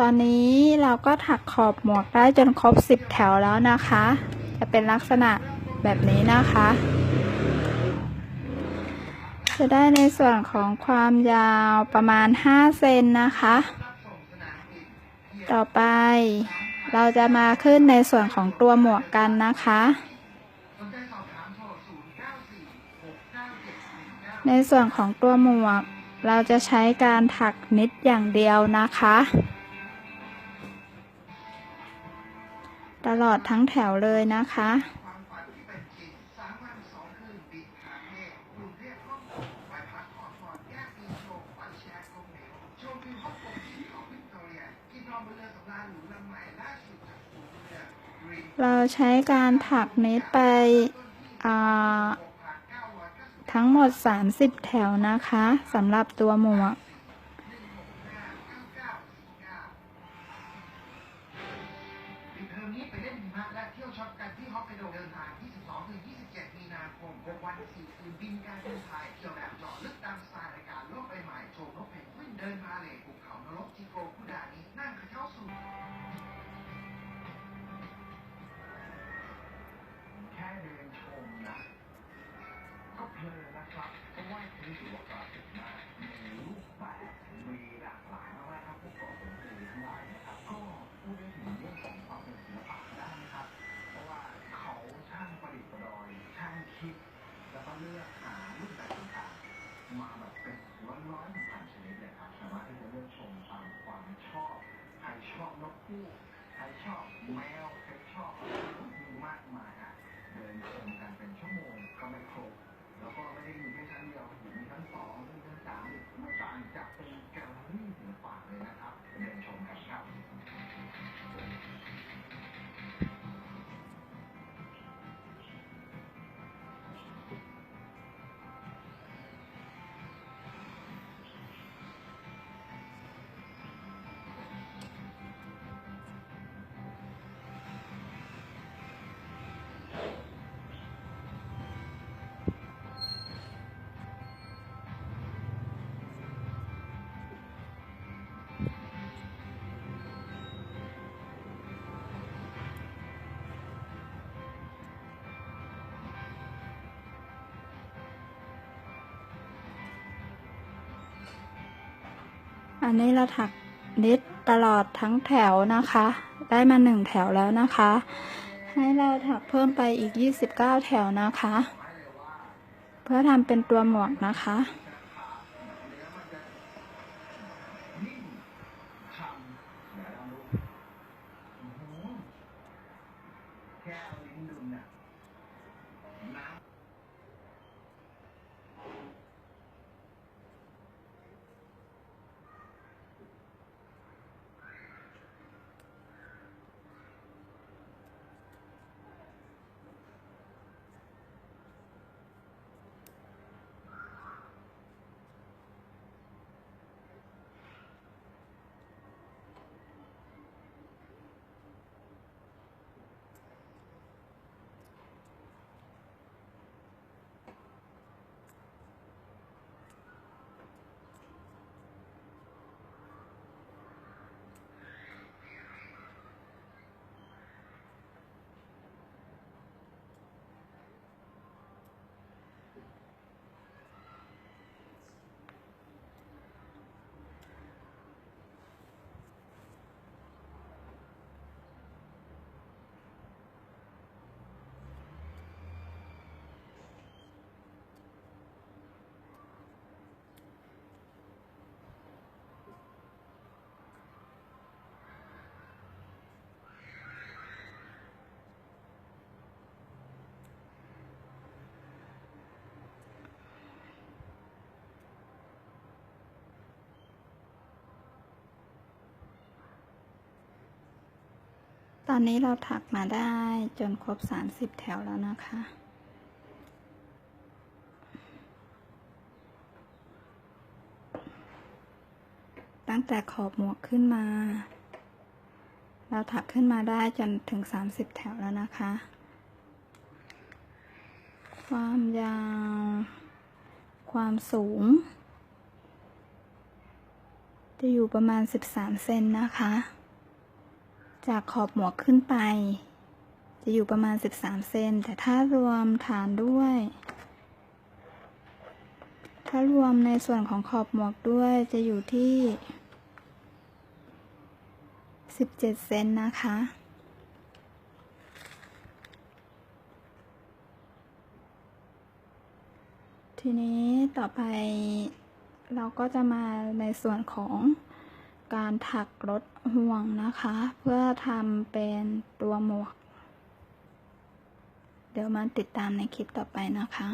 ตอนนี้เราก็ถักขอบหมวกได้จนครบ 10 แถวแล้วนะคะ จะเป็นลักษณะแบบนี้นะคะ จะได้ในส่วนของความยาวประมาณ 5 เซนนะคะ ต่อไปเราจะมาขึ้นในส่วนของตัวหมวกกันนะคะ ในส่วนของตัวหมวก เราจะใช้การถักนิดอย่างเดียวนะคะ ตลอดทั้งแถวเลยนะคะ เราใช้การถักเน็ตไปทั้งหมด 30 แถวนะคะสำหรับตัวหมวก มะและเที่ยวช็อปกันที่ฮอกไกโดเดินทาง 22-27 มีนาคม6วัน4คืนบินการเดินทางเที่ยวแบบเจาะลึกตามสไตล์ นกคู่ใครชอบแมวใครชอบมีมากมายอะเดินชมกันเป็นชั่วโมงก็ไม่ครบแล้วก็ไม่ได้มีแค่ชั้นเดียวมีชั้นสอง อันนี้เราถักนิดตลอดทั้งแถวนะคะ ได้มาหนึ่งแถวแล้วนะคะ ให้เราถักเพิ่มไปอีก 29 แถวนะคะ เพื่อทำเป็นตัวหมวกนะคะนิ่มฉ่ำเดี๋ยวลิ้นดุนน่ะ ตอนนี้เราถักมาได้จนครบ 30 แถวแล้วนะคะ ตั้งแต่ขอบหมวกขึ้นมา เราถักขึ้นมาได้จนถึง 30 แถวแล้วนะคะ ความยาว ความสูง จะอยู่ประมาณ 13 เซนนะคะ จากขอบหมวกขึ้นไป จะอยู่ประมาณ 13 เซน แต่ถ้ารวมฐานด้วย ถ้ารวมในส่วนของขอบหมวกด้วยจะอยู่ที่ 17 เซนนะคะทีนี้ต่อไปเราก็จะมาในส่วนของ การถักรถห่วงนะคะ เพื่อทำเป็นตัวหมวก เดี๋ยวมาติดตามในคลิปต่อไปนะคะ